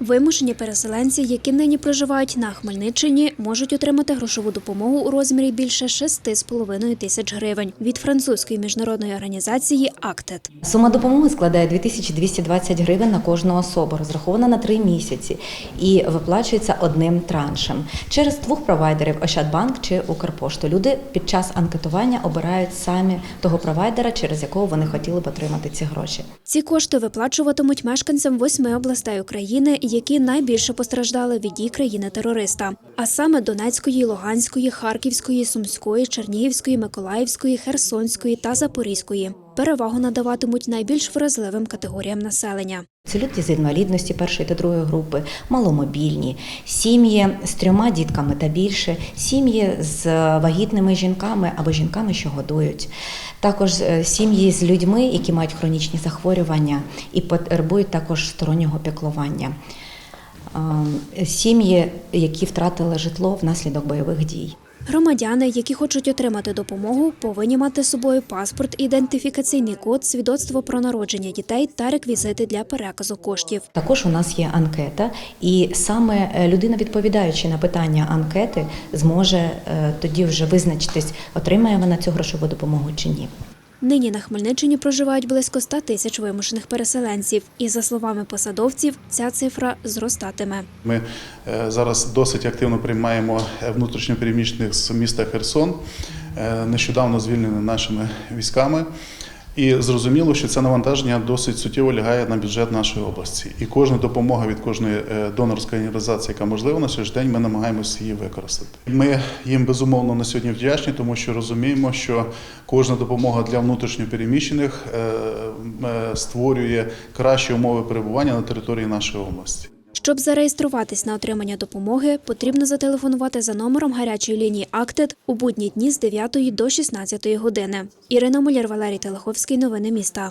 Вимушені переселенці, які нині проживають на Хмельниччині, можуть отримати грошову допомогу у розмірі більше 6,5 тисяч гривень від французької міжнародної організації «Актед». Сума допомоги складає 2220 гривень на кожну особу, розрахована на три місяці і виплачується одним траншем через двох провайдерів Ощадбанк чи Укрпошту. Люди під час анкетування обирають самі того провайдера, через якого вони хотіли б отримати ці гроші. Ці кошти виплачуватимуть мешканцям восьми областей України, які найбільше постраждали від дій країни-терориста, а саме Донецької, Луганської, Харківської, Сумської, Чернігівської, Миколаївської, Херсонської та Запорізької. Перевагу надаватимуть найбільш вразливим категоріям населення. Це люди з інвалідності першої та другої групи, маломобільні, сім'ї з трьома дітками та більше, сім'ї з вагітними жінками або жінками, що годують. Також е, сім'ї з людьми, які мають хронічні захворювання і потребують також стороннього піклування. Е, Сім'ї, які втратили житло внаслідок бойових дій. Громадяни, які хочуть отримати допомогу, повинні мати з собою паспорт, ідентифікаційний код, свідоцтво про народження дітей та реквізити для переказу коштів. Також у нас є анкета, і саме е, людина, відповідаючи на питання анкети, зможе е, тоді вже визначитись, отримає вона цю грошову допомогу чи ні. Нині на Хмельниччині проживають близько 100 тисяч вимушених переселенців, і за словами посадовців, ця цифра зростатиме. Ми е, зараз досить активно приймаємо е, внутрішньопереміщених з міста Херсон, е, нещодавно звільнені нашими військами. І зрозуміло, що це навантаження досить суттєво лягає на бюджет нашої області. І кожна допомога від кожної е, донорської організації, яка можлива на сьогоднішній день, ми намагаємося її використати. Ми їм безумовно на сьогодні вдячні, тому що розуміємо, що кожна допомога для внутрішньопереміщених е, е, створює кращі умови перебування на території нашої області. Щоб зареєструватись на отримання допомоги, потрібно зателефонувати за номером гарячої лінії «Актед» у будні дні з 9 до 16 години. Ірина Муляр, Валерій Телеховський. Новини міста.